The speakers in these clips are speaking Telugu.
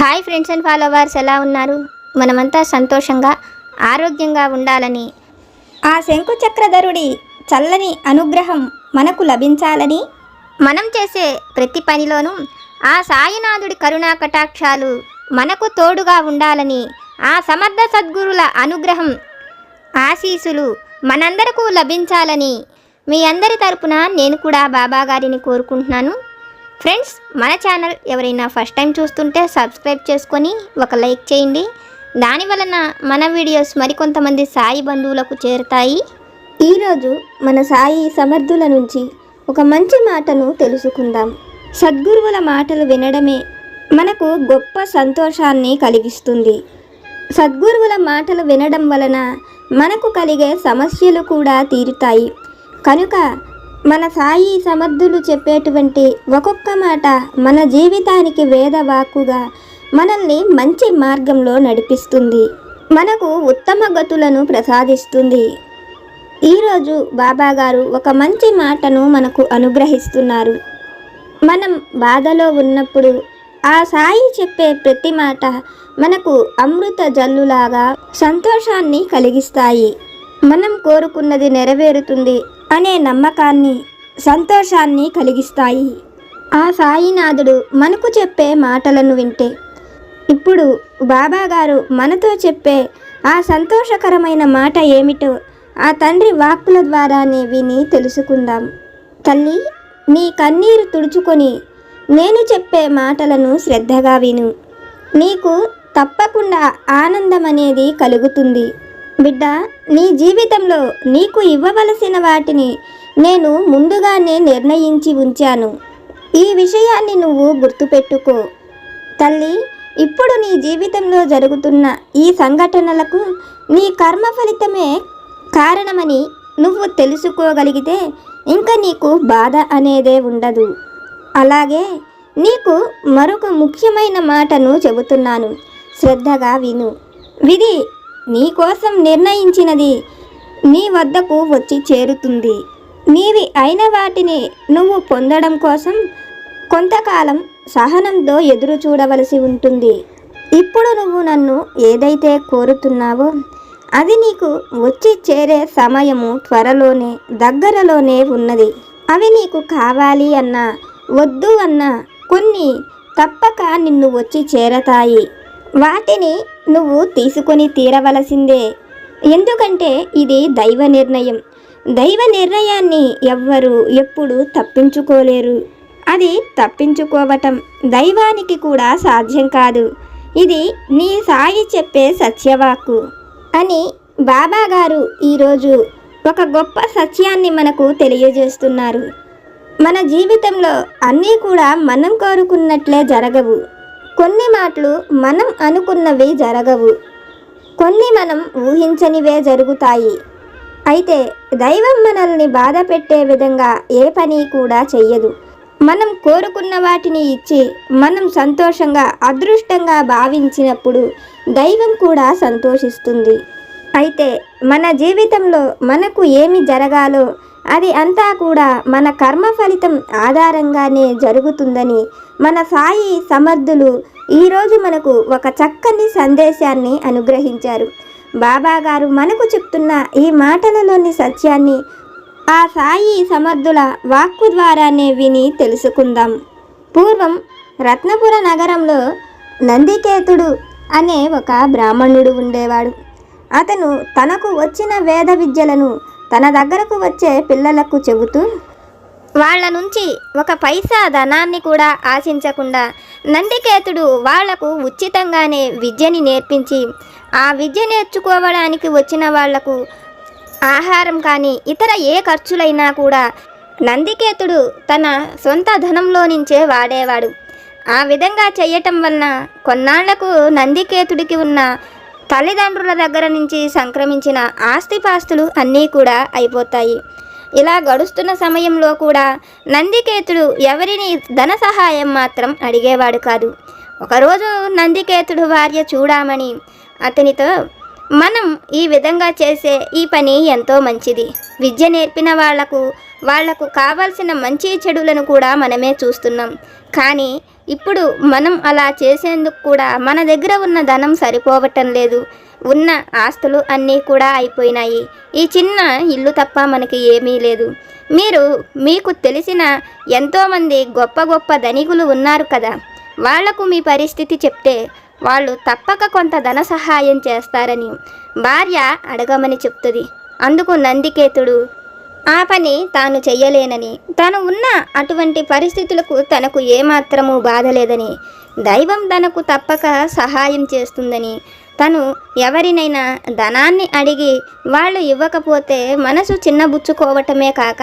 హాయ్ ఫ్రెండ్స్ అండ్ ఫాలోవర్స్ ఎలా ఉన్నారు? మనమంతా సంతోషంగా ఆరోగ్యంగా ఉండాలని. ఆ శంకు చక్రధరుడి చల్లని అనుగ్రహం మనకు లభించాలని. మనం చేసే ప్రతి పనిలోనూ ఆ సాయినాథుడి కరుణా కటాక్షాలు మనకు తోడుగా ఉండాలని ఆ సమర్థ సద్గురుల అనుగ్రహం ఆశీసులు మనందరకు లభించాలని. మీ అందరి తరపున నేను కూడా బాబా గారిని కోరుకుంటున్నాను. ఫ్రెండ్స్ మన ఛానల్ ఎవరైనా ఫస్ట్ టైం చూస్తుంటే సబ్స్క్రైబ్ చేసుకొని ఒక లైక్ చేయండి. దాని వలన మన వీడియోస్ మరికొంతమంది సాయి బంధువులకు చేరుతాయి. ఈరోజు మన సాయి సమర్థుల నుంచి ఒక మంచి మాటను తెలుసుకుందాం. సద్గురువుల మాటలు వినడమే మనకు గొప్ప సంతోషాన్ని కలిగిస్తుంది. సద్గురువుల మాటలు వినడం వలన మనకు కలిగే సమస్యలు కూడా తీరుతాయి. కనుక మన సాయి సమర్థులు చెప్పేటువంటి ఒక్కొక్క మాట మన జీవితానికి వేదవాక్కుగా మనల్ని మంచి మార్గంలో నడిపిస్తుంది. మనకు ఉత్తమ గతులను ప్రసాదిస్తుంది. ఈరోజు బాబా గారు ఒక మంచి మాటను మనకు అనుగ్రహిస్తున్నారు. మనం బాధలో ఉన్నప్పుడు ఆ సాయి చెప్పే ప్రతి మాట మనకు అమృత జల్లులాగా సంతోషాన్ని కలిగిస్తాయి. మనం కోరుకున్నది నెరవేరుతుంది. అనే నమ్మకాన్ని సంతోషాన్ని కలిగిస్తాయి. ఆ సాయినాథుడు మనకు చెప్పే మాటలను వింటే ఇప్పుడు బాబాగారు మనతో చెప్పే ఆ సంతోషకరమైన మాట ఏమిటో ఆ తండ్రి వాక్కుల ద్వారానే విని తెలుసుకుందాం. తల్లి నీ కన్నీరు తుడుచుకొని నేను చెప్పే మాటలను శ్రద్ధగా విను. నీకు తప్పకుండా ఆనందం అనేది కలుగుతుంది. బిడ్డ నీ జీవితంలో నీకు ఇవ్వవలసిన వాటిని నేను ముందుగానే నిర్ణయించి ఉంచాను. ఈ విషయాన్ని నువ్వు గుర్తుపెట్టుకో. తల్లి ఇప్పుడు నీ జీవితంలో జరుగుతున్న ఈ సంఘటనలకు నీ కర్మ ఫలితమే కారణమని నువ్వు తెలుసుకోగలిగితే ఇంకా నీకు బాధ అనేదే ఉండదు. అలాగే నీకు మరొక ముఖ్యమైన మాటను చెబుతున్నాను. శ్రద్ధగా విను. విధి నీకోసం నిర్ణయించినది నీ వద్దకు వచ్చి చేరుతుంది. నీవి అయిన వాటిని నువ్వు పొందడం కోసం కొంతకాలం సహనంతో ఎదురు చూడవలసి ఉంటుంది. ఇప్పుడు నువ్వు నన్ను ఏదైతే కోరుతున్నావో అది నీకు వచ్చి చేరే సమయము త్వరలోనే దగ్గరలోనే ఉన్నది. అవి నీకు కావాలి అన్నా వద్దు అన్నా కొన్ని తప్పక నిన్ను వచ్చి చేరతాయి. వాటిని నువ్వు తీసుకొని తీరవలసిందే. ఎందుకంటే ఇది దైవ నిర్ణయం. దైవ నిర్ణయాన్ని ఎవ్వరు ఎప్పుడు తప్పించుకోలేరు. అది తప్పించుకోవటం దైవానికి కూడా సాధ్యం కాదు. ఇది నీ సాయి చెప్పే సత్యవాక్కు అని బాబా గారు ఈరోజు ఒక గొప్ప సత్యాన్ని మనకు తెలియజేస్తున్నారు. మన జీవితంలో అన్నీ కూడా మనం కోరుకున్నట్లే జరగవు. కొన్ని మాటలు మనం అనుకున్నవి జరగవు. కొన్ని మనం ఊహించనివే జరుగుతాయి. అయితే దైవం మనల్ని బాధ పెట్టే విధంగా ఏ పని కూడా చెయ్యదు. మనం కోరుకున్న వాటిని ఇచ్చి మనం సంతోషంగా అదృష్టంగా భావించినప్పుడు దైవం కూడా సంతోషిస్తుంది. అయితే మన జీవితంలో మనకు ఏమి జరగాలో అది అంతా కూడా మన కర్మ ఫలితం ఆధారంగానే జరుగుతుందని మన సాయి సమర్థులు ఈరోజు మనకు ఒక చక్కని సందేశాన్ని అనుగ్రహించారు. బాబా గారు మనకు చెప్తున్న ఈ మాటలలోని సత్యాన్ని ఆ సాయి సమర్థుల వాక్కు ద్వారానే విని తెలుసుకుందాం. పూర్వం రత్నపుర నగరంలో నందికేతుడు అనే ఒక బ్రాహ్మణుడు ఉండేవాడు. అతను తనకు వచ్చిన వేద విద్యలను తన దగ్గరకు వచ్చే పిల్లలకు చెబుతూ వాళ్ళ నుంచి ఒక పైసా ధనాన్ని కూడా ఆశించకుండా నందికేతుడు వాళ్ళకు ఉచితంగానే విద్యని నేర్పించి ఆ విద్య నేర్చుకోవడానికి వచ్చిన వాళ్ళకు ఆహారం కానీ ఇతర ఏ ఖర్చులైనా కూడా నందికేతుడు తన సొంత ధనంలో నుంచే వాడేవాడు. ఆ విధంగా చేయటం వలన కొన్నాళ్ళకు నందికేతుడికి ఉన్న తల్లిదండ్రుల దగ్గర నుంచి సంక్రమించిన ఆస్తిపాస్తులు అన్నీ కూడా అయిపోతాయి. ఇలా గడుస్తున్న సమయంలో కూడా నందికేతుడు ఎవరిని ధన సహాయం మాత్రం అడిగేవాడు కాదు. ఒకరోజు నందికేతుడు భార్య చూడామని అతనితో మనం ఈ విధంగా చేసే ఈ పని ఎంతో మంచిది. విద్య నేర్పిన వాళ్ళకు వాళ్ళకు కావాల్సిన మంచి చెడులను కూడా మనమే చూస్తున్నాం. కానీ ఇప్పుడు మనం అలా చేసేందుకు కూడా మన దగ్గర ఉన్న ధనం సరిపోవటం లేదు. ఉన్న ఆస్తులు అన్నీ కూడా అయిపోయినాయి. ఈ చిన్న ఇల్లు తప్ప మనకి ఏమీ లేదు. మీరు మీకు తెలిసిన ఎంతోమంది గొప్ప గొప్ప ధనికులు ఉన్నారు కదా. వాళ్ళకు మీ పరిస్థితి చెప్తే వాళ్ళు తప్పక కొంత ధన సహాయం చేస్తారని భార్య అడగమని చెప్తుంది. అందుకు నందికేతుడు ఆ పని తాను చెయ్యలేనని తాను ఉన్న అటువంటి పరిస్థితులకు తనకు ఏమాత్రము బాధ లేదని దైవం తనకు తప్పక సహాయం చేస్తుందని తను ఎవరినైనా ధనాన్ని అడిగి వాళ్ళు ఇవ్వకపోతే మనసు చిన్నబుచ్చుకోవటమే కాక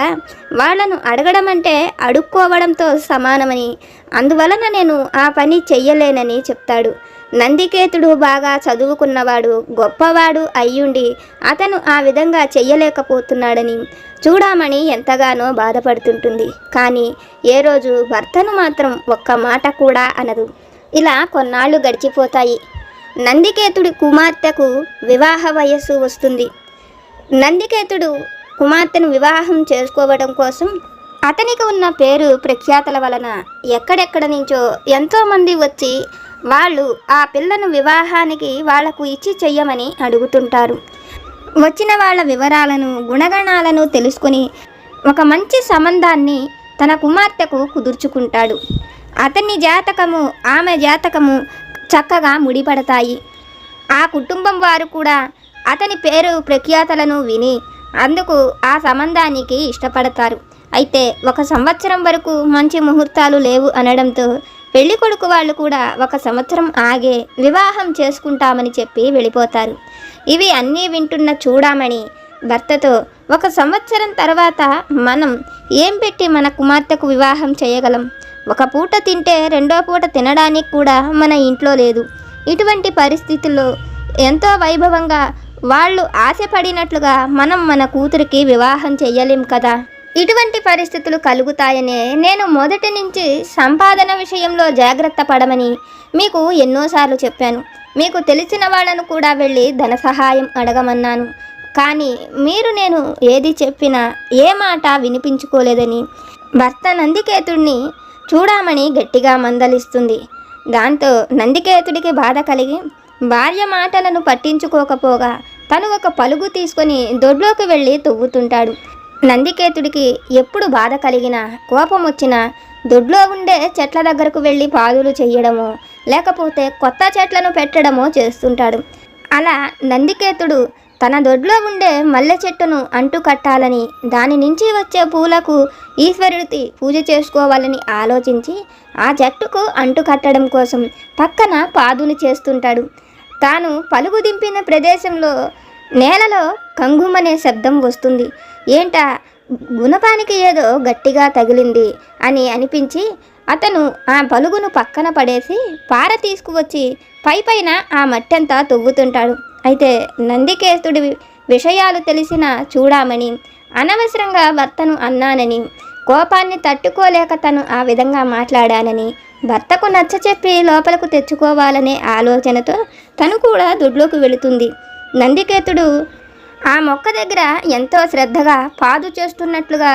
వాళ్ళను అడగడం అంటే అడుక్కోవడంతో సమానమని. అందువలన నేను ఆ పని చెయ్యలేనని చెప్తాడు. నందికేతుడు బాగా చదువుకున్నవాడు గొప్పవాడు అయ్యుండి అతను ఆ విధంగా చెయ్యలేకపోతున్నాడని చూడామణి ఎంతగానో బాధపడుతుంటుంది. కానీ ఏ రోజు భర్తను మాత్రం ఒక్క మాట కూడా అనదు. ఇలా కొన్నాళ్ళు గడిచిపోతాయి. నందికేతుడి కుమార్తెకు వివాహ వయస్సు వస్తుంది. నందికేతుడు కుమార్తెను వివాహం చేసుకోవడం కోసం అతనికి ఉన్న పేరు ప్రఖ్యాతల వలన ఎక్కడెక్కడ నుంచో ఎంతోమంది వచ్చి వాళ్ళు ఆ పిల్లను వివాహానికి వాళ్ళకు ఇచ్చి చెయ్యమని అడుగుతుంటారు. వచ్చిన వాళ్ళ వివరాలను గుణగణాలను తెలుసుకుని ఒక మంచి సంబంధాన్ని తన కుమార్తెకు కుదుర్చుకుంటాడు. అతని జాతకము ఆమె జాతకము చక్కగా ముడిపడతాయి. ఆ కుటుంబం వారు కూడా అతని పేరు ప్రఖ్యాతలను విని అందుకు ఆ సంబంధానికి ఇష్టపడతారు. అయితే ఒక సంవత్సరం వరకు మంచి ముహూర్తాలు లేవు అనడంతో పెళ్ళి కొడుకు వాళ్ళు కూడా ఒక సంవత్సరం ఆగే వివాహం చేసుకుంటామని చెప్పి వెళ్ళిపోతారు. ఇవి అన్నీ వింటున్న చూడామణి భర్తతో ఒక సంవత్సరం తర్వాత మనం ఏం పెట్టి మన కుమార్తెకు వివాహం చేయగలం? ఒక పూట తింటే రెండో పూట తినడానికి కూడా మన ఇంట్లో లేదు. ఇటువంటి పరిస్థితుల్లో ఎంతో వైభవంగా వాళ్ళు ఆశపడినట్లుగా మనం మన కూతురికి వివాహం చేయలేం కదా. ఇటువంటి పరిస్థితులు కలుగుతాయనే నేను మొదటి నుంచి సంపాదన విషయంలో జాగ్రత్త పడమని మీకు ఎన్నోసార్లు చెప్పాను. మీకు తెలిసిన వాళ్ళను కూడా వెళ్ళి ధన సహాయం అడగమన్నాను. కానీ మీరు నేను ఏది చెప్పినా ఏ మాట వినిపించుకోలేదని భర్త నందికేతుడిని చూడమని గట్టిగా మందలిస్తుంది. దాంతో నందికేతుడికి బాధ కలిగి భార్య మాటలను పట్టించుకోకపోగా తను ఒక పలుగు తీసుకొని దొడ్లోకి వెళ్ళి తవ్వుతుంటాడు. నందికేతుడికి ఎప్పుడు బాధ కలిగినా కోపం వచ్చినా దొడ్లో ఉండే చెట్ల దగ్గరకు వెళ్ళి పాదులు చేయడమో లేకపోతే కొత్త చెట్లను పెట్టడమో చేస్తుంటాడు. అలా నందికేతుడు తన దొడ్లో ఉండే మల్లె చెట్టును అంటు కట్టాలని దాని నుంచి వచ్చే పూలకు ఈశ్వరుడికి పూజ చేసుకోవాలని ఆలోచించి ఆ చెట్టుకు అంటు కట్టడం కోసం పక్కన పాదులు చేస్తుంటాడు. తాను పలుగు దింపిన ప్రదేశంలో నేలలో కంగుమనే శబ్దం వస్తుంది. ఏంటా గుణపానికి ఏదో గట్టిగా తగిలింది అని అనిపించి అతను ఆ పలుగును పక్కన పడేసి పార తీసుకువచ్చి పై పైన ఆ మట్టంతా తవ్వుతుంటాడు. అయితే నందికేతుడి విషయాలు తెలిసిన చూడామని అనవసరంగా భర్తను అన్నానని కోపాన్ని తట్టుకోలేక తను ఆ విధంగా మాట్లాడానని భర్తకు నచ్చచెప్పి లోపలకు తెచ్చుకోవాలనే ఆలోచనతో తను కూడా దొడ్లోకి వెళుతుంది. నందికేతుడు ఆ మొక్క దగ్గర ఎంతో శ్రద్ధగా పాదు చేస్తున్నట్లుగా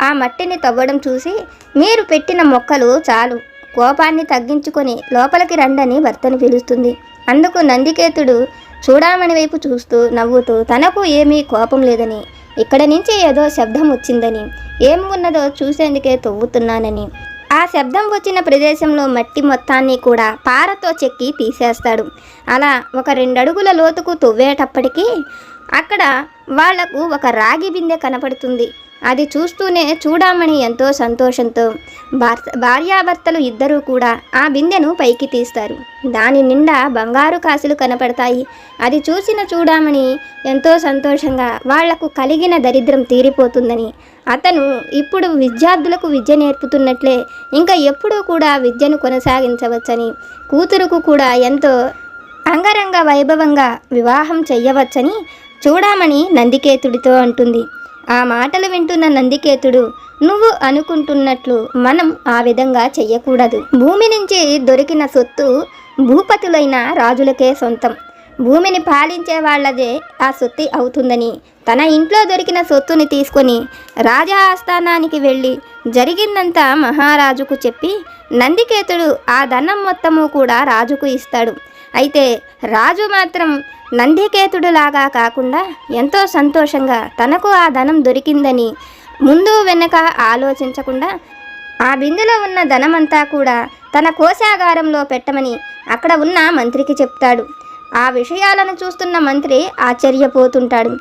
ఆ మట్టిని తవ్వడం చూసి మీరు పెట్టిన మొక్కలు చాలు కోపాన్ని తగ్గించుకొని లోపలికి రండని భర్తను పిలుస్తుంది. అందుకు నందికేతుడు చూడామణి వైపు చూస్తూ నవ్వుతూ తనకు ఏమీ కోపం లేదని ఇక్కడ నుంచి ఏదో శబ్దం వచ్చిందని ఏం ఉన్నదో చూసేందుకే తవ్వుతున్నానని. ఆ శబ్దం వచ్చిన ప్రదేశంలో మట్టి మొత్తాన్ని కూడా పారతో చెక్కి తీసేస్తాడు. అలా ఒక రెండడుగుల లోతుకు తవ్వేటప్పటికీ అక్కడ వాళ్ళకు ఒక రాగి బిందె కనపడుతుంది. అది చూస్తూనే చూడామని ఎంతో సంతోషంతో భార్యాభర్తలు ఇద్దరూ కూడా ఆ బిందెను పైకి తీస్తారు. దాని నిండా బంగారు కాసులు కనపడతాయి. అది చూసిన చూడామని ఎంతో సంతోషంగా వాళ్ళకు కలిగిన దరిద్రం తీరిపోతుందని. అతను ఇప్పుడు విద్యార్థులకు విద్య నేర్పుతున్నట్లే ఇంకా ఎప్పుడూ కూడా విద్యను కొనసాగించవచ్చని కూతురుకు కూడా ఎంతో అంగరంగ వైభవంగా వివాహం చెయ్యవచ్చని చూడమని నందికేతుడితో అంటుంది. ఆ మాటలు వింటున్న నందికేతుడు నువ్వు అనుకుంటున్నట్లు మనం ఆ విధంగా చెయ్యకూడదు. భూమి నుంచి దొరికిన సొత్తు భూపతులైన రాజులకే సొంతం. భూమిని పాలించే వాళ్ళదే ఆ సొత్తి అవుతుందని. తన ఇంట్లో దొరికిన సొత్తుని తీసుకొని రాజా ఆస్థానానికి వెళ్ళి జరిగిందంతా మహారాజుకు చెప్పి నందికేతుడు ఆ ధనం మొత్తము కూడా రాజుకు ఇస్తాడు. అయితే రాజు మాత్రం నందికేతుడులాగా కాకుండా ఎంతో సంతోషంగా తనకు ఆ ధనం దొరికిందని ముందు వెనక ఆలోచించకుండా ఆ బిందెలో ఉన్న ధనమంతా కూడా తన కోశాగారంలో పెట్టమని అక్కడ ఉన్న మంత్రికి చెప్తాడు. ఆ విషయాలను చూస్తున్న మంత్రి ఆశ్చర్యపోతుంటాడు.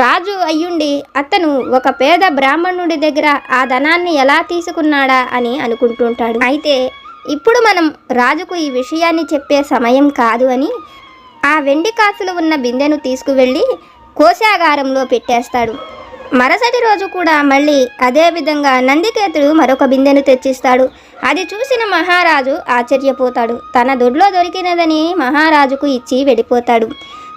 రాజు అయ్యుండి అతను ఒక పేద బ్రాహ్మణుడి దగ్గర ఆ ధనాన్ని ఎలా తీసుకున్నాడా అని అనుకుంటుంటాడు. అయితే ఇప్పుడు మనం రాజుకు ఈ విషయాన్ని చెప్పే సమయం కాదు అని ఆ వెండి కాసులు ఉన్న బిందెను తీసుకువెళ్ళి కోశాగారంలో పెట్టేస్తాడు. మరుసటి రోజు కూడా మళ్ళీ అదేవిధంగా నందికేతుడు మరొక బిందెను తెచ్చిస్తాడు. అది చూసిన మహారాజు ఆశ్చర్యపోతాడు. తన దొడ్లో దొరికినదని మహారాజుకు ఇచ్చి వెళ్ళిపోతాడు.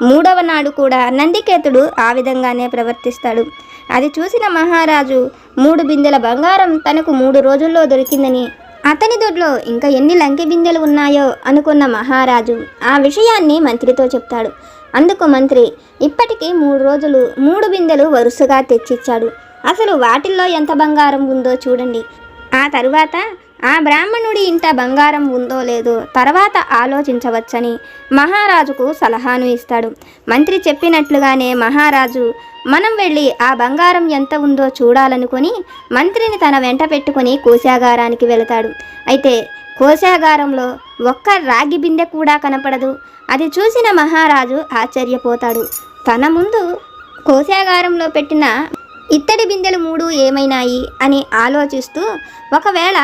మూడవ నాడు కూడా నందికేతుడు ఆ విధంగానే ప్రవర్తిస్తాడు. అది చూసిన మహారాజు మూడు బిందెల బంగారం తనకు మూడు రోజుల్లో దొరికిందని అతని దొడ్లో ఇంకా ఎన్ని లంకె బిందెలు ఉన్నాయో అనుకున్న మహారాజు ఆ విషయాన్ని మంత్రితో చెప్తాడు. అందుకు మంత్రి ఇప్పటికీ మూడు రోజులు మూడు బిందెలు వరుసగా తెచ్చిచ్చాడు. అసలు వాటిల్లో ఎంత బంగారం ఉందో చూడండి. ఆ తరువాత ఆ బ్రాహ్మణుడి ఇంట బంగారం ఉందో లేదో తర్వాత ఆలోచించవచ్చని మహారాజుకు సలహాను ఇస్తాడు. మంత్రి చెప్పినట్లుగానే మహారాజు మనం వెళ్ళి ఆ బంగారం ఎంత ఉందో చూడాలనుకుని మంత్రిని తన వెంట పెట్టుకుని కోశాగారానికి వెళతాడు. అయితే కోశాగారంలో ఒక్క రాగి బిందె కూడా కనపడదు. అది చూసిన మహారాజు ఆశ్చర్యపోతాడు. తన ముందు కోశాగారంలో పెట్టిన ఇత్తడి బిందెలు మూడు ఏమైనాయి అని ఆలోచిస్తూ ఒకవేళ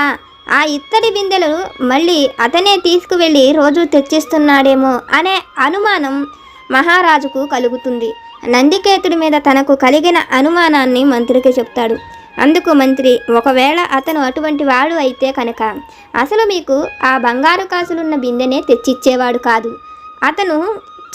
ఆ ఇత్తడి బిందెలు మళ్ళీ అతనే తీసుకువెళ్ళి రోజు తెచ్చిస్తున్నాడేమో అనే అనుమానం మహారాజుకు కలుగుతుంది. నందికేతుడి మీద తనకు కలిగిన అనుమానాన్ని మంత్రికి చెప్తాడు. అందుకు మంత్రి ఒకవేళ అతను అటువంటి వాడు అయితే కనుక అసలు మీకు ఆ బంగారు కాసులున్న బిందెనే తెచ్చిచ్చేవాడు కాదు. అతను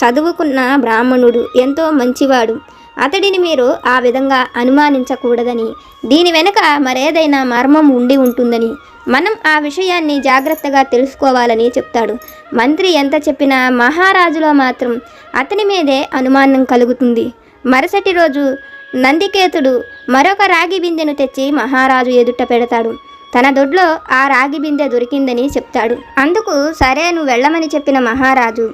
చదువుకున్న బ్రాహ్మణుడు ఎంతో మంచివాడు. అతడిని మీరు ఆ విధంగా అనుమానించకూడదని దీని వెనుక మరేదైనా మర్మం ఉండి ఉంటుందని మనం ఆ విషయాన్ని జాగ్రత్తగా తెలుసుకోవాలని చెప్తాడు. మంత్రి ఎంత చెప్పినా మహారాజులో మాత్రం అతని మీదే అనుమానం కలుగుతుంది. మరుసటి రోజు నందికేతుడు మరొక రాగి బిందెను తెచ్చి మహారాజు ఎదుట పెడతాడు. తన దొడ్లో ఆ రాగి బిందె దొరికిందని చెప్తాడు. అందుకు సరే నువ్వు వెళ్ళమని చెప్పిన మహారాజు.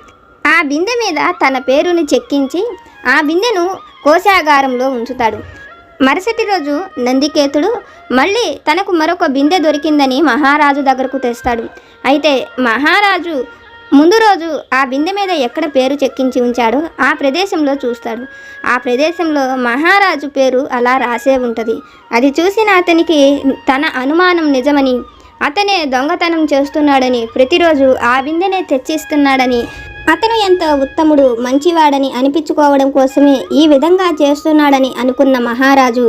ఆ బిందె మీద తన పేరుని చెక్కించి ఆ బిందెను కోశాగారంలో ఉంచుతాడు. మరుసటి రోజు నందికేతుడు మళ్ళీ తనకు మరొక బిందె దొరికిందని మహారాజు దగ్గరకు తెస్తాడు. అయితే మహారాజు ముందు రోజు ఆ బిందె మీద ఎక్కడ పేరు చెక్కించి ఉంచాడో ఆ ప్రదేశంలో చూస్తాడు. ఆ ప్రదేశంలో మహారాజు పేరు అలా రాసే ఉంటుంది. అది చూసిన అతనికి తన అనుమానం నిజమని అతనే దొంగతనం చేస్తున్నాడని ప్రతిరోజు ఆ బిందెనే తెచ్చిస్తున్నాడని అతను ఎంత ఉత్తముడు మంచివాడని అనిపించుకోవడం కోసమే ఈ విధంగా చేస్తున్నాడని అనుకున్న మహారాజు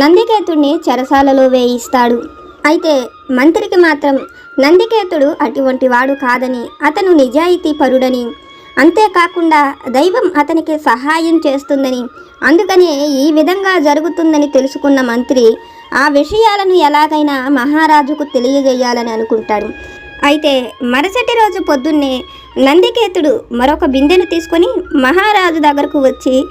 నందికేతుడిని చెరసాలలో వేయిస్తాడు. అయితే మంత్రికి మాత్రం నందికేతుడు అటువంటి వాడు కాదని అతను నిజాయితీ పరుడని. అంతేకాకుండా దైవం అతనికి సహాయం చేస్తుందని అందుకనే ఈ విధంగా జరుగుతుందని తెలుసుకున్న మంత్రి ఆ విషయాలను ఎలాగైనా మహారాజుకు తెలియజేయాలని అనుకుంటాడు. అయితే మరుసటి రోజు పొద్దున్నే నందికేతుడు మరొక బిందెను తీసుకొని మహారాజు దగ్గరకు వచ్చి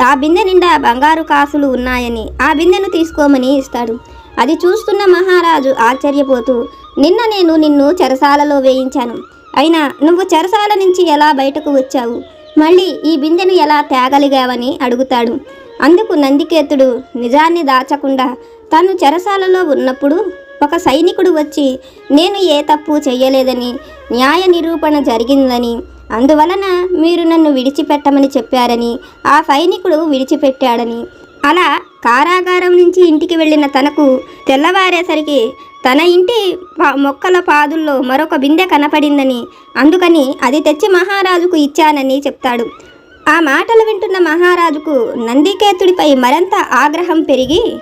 ఆ బిందె నిండా బంగారు కాసులు ఉన్నాయని ఆ బిందెను తీసుకోమని ఇస్తాడు. అది చూస్తున్న మహారాజు ఆశ్చర్యపోతూ నిన్న నేను నిన్ను చెరసాలలో వేయించాను. అయినా నువ్వు చెరసాల నుంచి ఎలా బయటకు వచ్చావు? మళ్ళీ ఈ బిందెను ఎలా తేగలిగావని అడుగుతాడు. అందుకు నందికేతుడు నిజాన్ని దాచకుండా తను చెరసాలలో ఉన్నప్పుడు ఒక సైనికుడు వచ్చి నేను ఏ తప్పు చేయలేదని న్యాయ నిరూపణ జరిగిందని అందువలన మీరు నన్ను విడిచిపెట్టమని చెప్పారని ఆ సైనికుడు విడిచిపెట్టాడని. అలా కారాగారం నుంచి ఇంటికి వెళ్ళిన తనకు తెల్లవారేసరికి తన ఇంటి మొక్కల పాదుల్లో మరొక బిందె కనపడిందని అందుకని అది తెచ్చి మహారాజుకు ఇచ్చానని చెప్తాడు. ఆ మాటలు వింటున్న మహారాజుకు నందికేతుడిపై మరింత ఆగ్రహం పెరిగి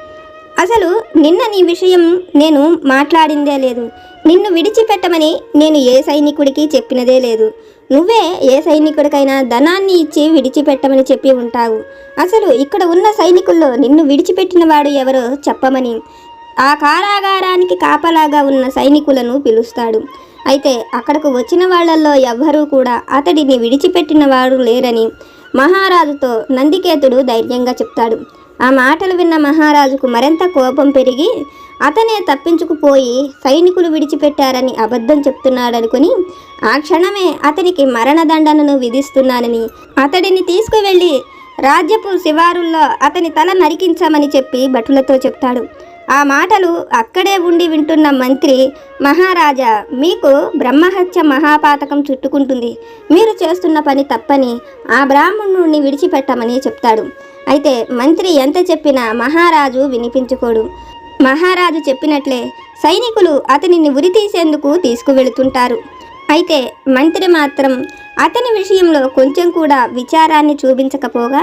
అసలు నిన్న నీ విషయం నేను మాట్లాడిందే లేదు. నిన్ను విడిచిపెట్టమని నేను ఏ సైనికుడికి చెప్పినదే లేదు. నువ్వే ఏ సైనికుడికైనా ధనాన్ని ఇచ్చి విడిచిపెట్టమని చెప్పి ఉంటావు. అసలు ఇక్కడ ఉన్న సైనికుల్లో నిన్ను విడిచిపెట్టిన వాడు ఎవరో చెప్పమని ఆ కారాగారానికి కాపలాగా ఉన్న సైనికులను పిలుస్తాడు. అయితే అక్కడకు వచ్చిన వాళ్ళల్లో ఎవ్వరూ కూడా అతడిని విడిచిపెట్టిన వారు లేరని మహారాజుతో నందికేతుడు ధైర్యంగా చెప్తాడు. ఆ మాటలు విన్న మహారాజుకు మరింత కోపం పెరిగి అతనే తప్పించుకుపోయి సైనికులు విడిచిపెట్టారని అబద్ధం చెప్తున్నాడనుకుని ఆ క్షణమే అతనికి మరణదండనను విధిస్తున్నానని అతడిని తీసుకువెళ్ళి రాజ్యపు శివారుల్లో అతని తల నరికించమని చెప్పి భటులతో చెప్తాడు. ఆ మాటలు అక్కడే ఉండి వింటున్న మంత్రి మహారాజా మీకు బ్రహ్మహత్య మహాపాతకం చుట్టుకుంటుంది. మీరు చేస్తున్న పని తప్పని ఆ బ్రాహ్మణుడిని విడిచిపెట్టమని చెప్తాడు. అయితే మంత్రి ఎంత చెప్పినా మహారాజు వినిపించుకోడు. మహారాజు చెప్పినట్లే సైనికులు అతనిని ఉరితీసేందుకు తీసుకువెళుతుంటారు. అయితే మంత్రి మాత్రం అతని విషయంలో కొంచెం కూడా విచారాన్ని చూపించకపోగా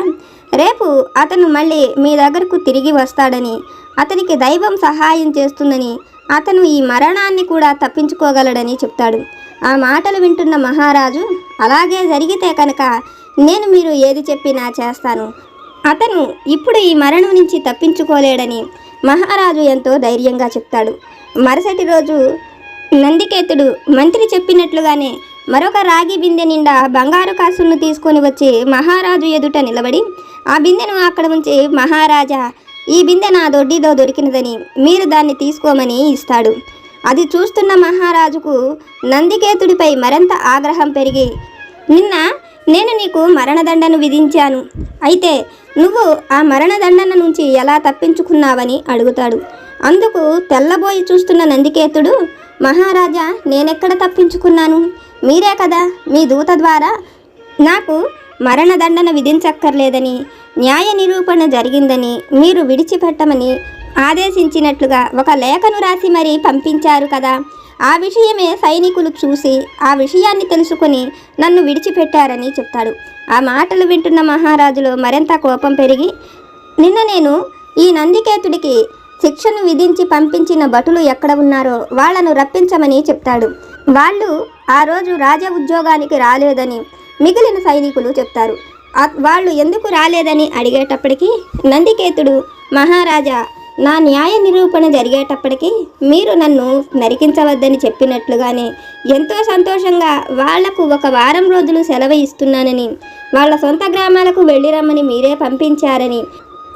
రేపు అతను మళ్ళీ మీ దగ్గరకు తిరిగి వస్తాడని అతనికి దైవం సహాయం చేస్తుందని అతను ఈ మరణాన్ని కూడా తప్పించుకోగలడని చెప్తాడు. ఆ మాటలు వింటున్న మహారాజు అలాగే జరిగితే కనుక నేను మీరు ఏది చెప్పినా చేస్తాను. అతను ఇప్పుడు ఈ మరణం నుంచి తప్పించుకోలేడని మహారాజు ఎంతో ధైర్యంగా చెప్తాడు. మరుసటి రోజు నందికేతుడు మంత్రి చెప్పినట్లుగానే మరొక రాగి బిందె నిండా బంగారు కాసులను తీసుకొని వచ్చి మహారాజు ఎదుట నిలబడి ఆ బిందెను అక్కడ ఉంచి మహారాజా ఈ బిందె నా దొడ్డిదో దొరికినదని మీరు దాన్ని తీసుకోమని ఇస్తాడు. అది చూస్తున్న మహారాజుకు నందికేతుడిపై మరింత ఆగ్రహం పెరిగి నిన్న నేను నీకు మరణదండను విధించాను. అయితే నువ్వు ఆ మరణదండన నుంచి ఎలా తప్పించుకున్నావని అడుగుతాడు. అందుకు తెల్లబోయి చూస్తున్న నందికేతుడు మహారాజా నేనెక్కడ తప్పించుకున్నాను? మీరే కదా మీ దూత ద్వారా నాకు మరణదండన విధించక్కర్లేదని న్యాయ నిరూపణ జరిగిందని మీరు విడిచిపెట్టమని ఆదేశించినట్లుగా ఒక లేఖను రాసి మరీ పంపించారు కదా. ఆ విషయమే సైనికులు చూసి ఆ విషయాన్ని తెలుసుకుని నన్ను విడిచిపెట్టారని చెప్తాడు. ఆ మాటలు వింటున్న మహారాజులో మరింత కోపం పెరిగి నిన్న నేను ఈ నందికేతుడికి శిక్షను విధించి పంపించిన భటులు ఎక్కడ ఉన్నారో వాళ్ళను రప్పించమని చెప్తాడు. వాళ్ళు ఆ రోజు రాజ ఉద్యోగానికి రాలేదని మిగిలిన సైనికులు చెప్తారు. వాళ్ళు ఎందుకు రాలేదని అడిగేటప్పటికీ నందికేతుడు మహారాజా నా న్యాయ నిరూపణ జరిగేటప్పటికీ మీరు నన్ను నరికించవద్దని చెప్పినట్లుగానే ఎంతో సంతోషంగా వాళ్ళకు ఒక వారం రోజులు సెలవు ఇస్తున్నానని వాళ్ళ సొంత గ్రామాలకు వెళ్ళిరమ్మని మీరే పంపించారని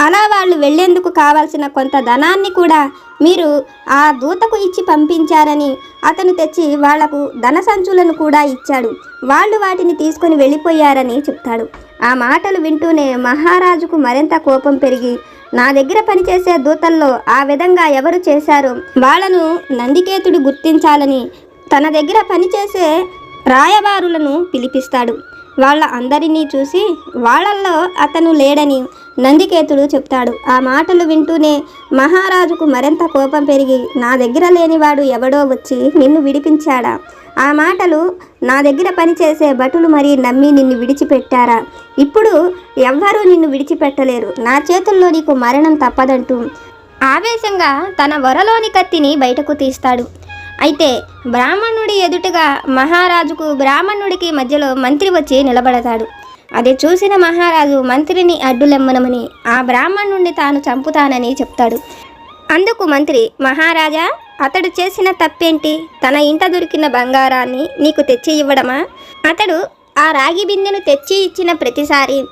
అలా వాళ్ళు వెళ్ళేందుకు కావాల్సిన కొంత ధనాన్ని కూడా మీరు ఆ దూతకు ఇచ్చి పంపించారని అతను తెచ్చి వాళ్ళకు ధన సంచులను కూడా ఇచ్చాడు. వాళ్ళు వాటిని తీసుకొని వెళ్ళిపోయారని చెప్తాడు. ఆ మాటలు వింటూనే మహారాజుకు మరింత కోపం పెరిగి నా దగ్గర పనిచేసే దూతల్లో ఆ విధంగా ఎవరు చేశారు? వాళ్ళను నందికేతుడు గుర్తించాలని తన దగ్గర పనిచేసే రాయబారులను పిలిపిస్తాడు. వాళ్ళ అందరినీ చూసి వాళ్ళల్లో అతను లేడని నందికేతుడు చెప్తాడు. ఆ మాటలు వింటూనే మహారాజుకు మరింత కోపం పెరిగి నా దగ్గర లేనివాడు ఎవడో వచ్చి నిన్ను విడిపించాడా? ఆ మాటలు నా దగ్గర పనిచేసే భటులు మరి నమ్మి నిన్ను విడిచిపెట్టారా? ఇప్పుడు ఎవ్వరూ నిన్ను విడిచిపెట్టలేరు. నా చేతుల్లో నీకు మరణం తప్పదంటూ. ఆవేశంగా తన వరలోని కత్తిని బయటకు తీస్తాడు. అయితే బ్రాహ్మణుడి ఎదుటగా మహారాజుకు బ్రాహ్మణుడికి మధ్యలో మంత్రి వచ్చి నిలబడతాడు. అది చూసిన మహారాజు మంత్రిని అడ్డులెమ్మనమని ఆ బ్రాహ్మణుడిని తాను చంపుతానని చెప్తాడు. అందుకు మంత్రి మహారాజా అతడు చేసిన తప్పేంటి? తన ఇంట దొరికిన బంగారాన్ని నీకు తెచ్చి ఇవ్వడమా? అతడు ఆ రాగి బిందెను తెచ్చి ఇచ్చిన ప్రతిసారి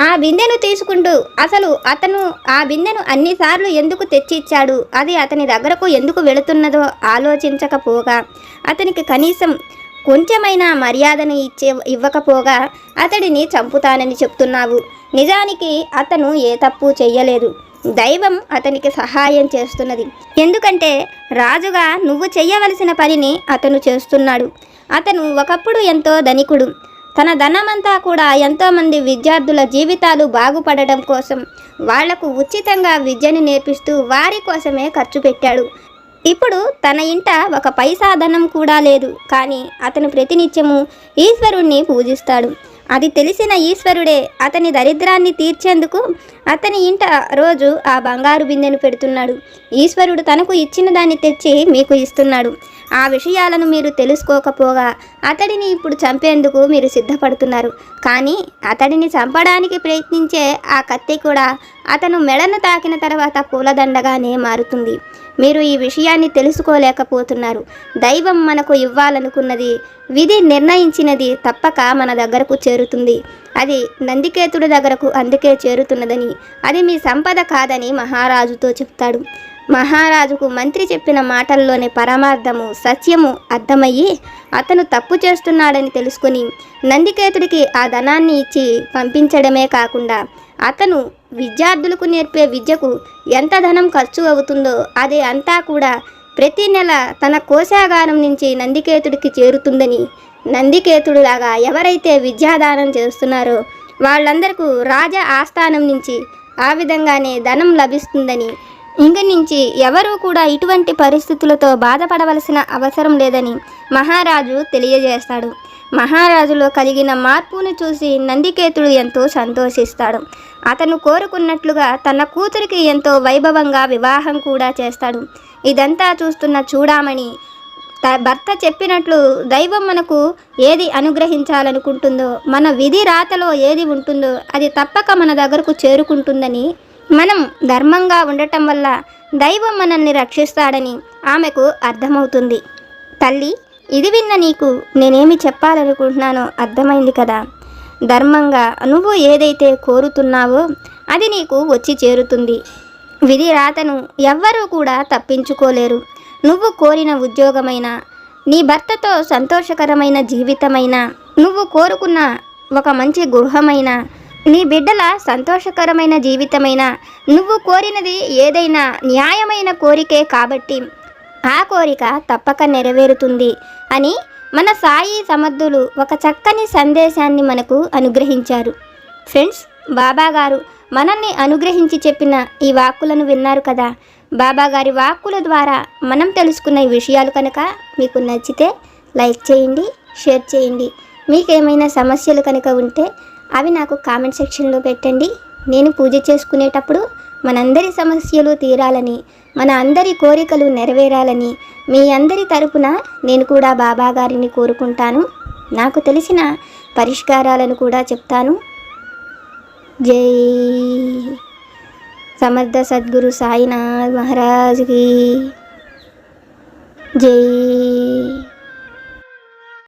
ఆ బిందెను తీసుకుంటూ అసలు అతను ఆ బిందెను అన్నిసార్లు ఎందుకు తెచ్చి ఇచ్చాడు? అది అతని దగ్గరకు ఎందుకు వెళుతున్నదో ఆలోచించకపోగా అతనికి కనీసం కొంచెమైనా మర్యాదను ఇచ్చే ఇవ్వకపోగా అతడిని చంపుతానని చెప్తున్నావు. నిజానికి అతను ఏ తప్పు చెయ్యలేదు. దైవం అతనికి సహాయం చేస్తున్నది. ఎందుకంటే రాజుగా నువ్వు చేయవలసిన పనిని అతను చేస్తున్నాడు. అతను ఒకప్పుడు ఎంతో ధనికుడు. తన ధనమంతా కూడా ఎంతోమంది విద్యార్థుల జీవితాలు బాగుపడడం కోసం వాళ్ళకు ఉచితంగా విద్యను నేర్పిస్తూ వారి కోసమే ఖర్చు పెట్టాడు. ఇప్పుడు తన ఇంట ఒక పైసా ధనం కూడా లేదు. కానీ అతను ప్రతినిత్యము ఈశ్వరుణ్ణి పూజిస్తాడు. అది తెలిసిన ఈశ్వరుడే అతని దరిద్రాన్ని తీర్చేందుకు అతని ఇంట రోజు ఆ బంగారు బిందెను పెడుతున్నాడు. ఈశ్వరుడు తనకు ఇచ్చిన దాన్ని తెచ్చి మీకు ఇస్తున్నాడు. ఆ విషయాలను మీరు తెలుసుకోకపోగా అతడిని ఇప్పుడు చంపేందుకు మీరు సిద్ధపడుతున్నారు. కానీ అతడిని చంపడానికి ప్రయత్నించే ఆ కత్తి కూడా అతను మెడను తాకిన తర్వాత పూలదండగానే మారుతుంది. మీరు ఈ విషయాన్ని తెలుసుకోలేకపోతున్నారు. దైవం మనకు ఇవ్వాలనుకున్నది విధి నిర్ణయించినది తప్పక మన దగ్గరకు చేరుతుంది. అది నందికేతుడి దగ్గరకు అందుకే చేరుతున్నదని అది మీ సంపద కాదని మహారాజుతో చెప్తాడు. మహారాజుకు మంత్రి చెప్పిన మాటల్లోని పరమార్థము సత్యము అర్థమయ్యి అతను తప్పు చేస్తున్నాడని తెలుసుకుని నందికేతుడికి ఆ ధనాన్ని ఇచ్చి పంపించడమే కాకుండా అతను విద్యార్థులకు నేర్పే విద్యకు ఎంత ధనం ఖర్చు అవుతుందో అది అంతా కూడా ప్రతి నెల తన కోశాగారం నుంచి నందికేతుడికి చేరుతుందని నందికేతుడిలాగా ఎవరైతే విద్యాదానం చేస్తున్నారో వాళ్ళందరకు రాజ ఆస్థానం నుంచి ఆ విధంగానే ధనం లభిస్తుందని ఇంక నుంచి ఎవరూ కూడా ఇటువంటి పరిస్థితులతో బాధపడవలసిన అవసరం లేదని మహారాజు తెలియజేస్తాడు. మహారాజులో కలిగిన మార్పును చూసి నందికేతుడు ఎంతో సంతోషిస్తాడు. అతను కోరుకున్నట్లుగా తన కూతురికి ఎంతో వైభవంగా వివాహం కూడా చేస్తాడు. ఇదంతా చూస్తున్న చూడామణి త భర్త చెప్పినట్లు దైవం మనకు ఏది అనుగ్రహించాలనుకుంటుందో మన విధి రాతలో ఏది ఉంటుందో అది తప్పక మన దగ్గరకు చేరుకుంటుందని మనం ధర్మంగా ఉండటం వల్ల దైవం మనల్ని రక్షిస్తాడని ఆమెకు అర్థమవుతుంది. తల్లి ఇది విన్న నీకు నేనేమి చెప్పాలనుకుంటున్నానో అర్థమైంది కదా. ధర్మంగా నువ్వు ఏదైతే కోరుతున్నావో అది నీకు వచ్చి చేరుతుంది. విధి రాతను ఎవ్వరూ కూడా తప్పించుకోలేరు. నువ్వు కోరిన ఉద్యోగమైనా నీ భర్తతో సంతోషకరమైన జీవితమైనా నువ్వు కోరుకున్న ఒక మంచి గృహమైనా నీ బిడ్డల సంతోషకరమైన జీవితమైనా నువ్వు కోరినది ఏదైనా న్యాయమైన కోరికే కాబట్టి ఆ కోరిక తప్పక నెరవేరుతుంది అని మన సాయి సమర్థులు ఒక చక్కని సందేశాన్ని మనకు అనుగ్రహించారు. ఫ్రెండ్స్ బాబాగారు మనల్ని అనుగ్రహించి చెప్పిన ఈ వాక్కులను విన్నారు కదా. బాబాగారి వాక్కుల ద్వారా మనం తెలుసుకున్న ఈ విషయాలు కనుక మీకు నచ్చితే లైక్ చేయండి షేర్ చేయండి. మీకు ఏమైనా సమస్యలు కనుక ఉంటే అవి నాకు కామెంట్ సెక్షన్లో పెట్టండి. నేను పూజ చేసుకునేటప్పుడు మనందరి సమస్యలు తీరాలని మన అందరి కోరికలు నెరవేరాలని మీ అందరి తరపున నేను కూడా బాబా గారిని కోరుకుంటాను. నాకు తెలిసిన పరిష్కారాలను కూడా చెప్తాను. జై సమర్థ సద్గురు సాయినాథ్ మహారాజ్కి జై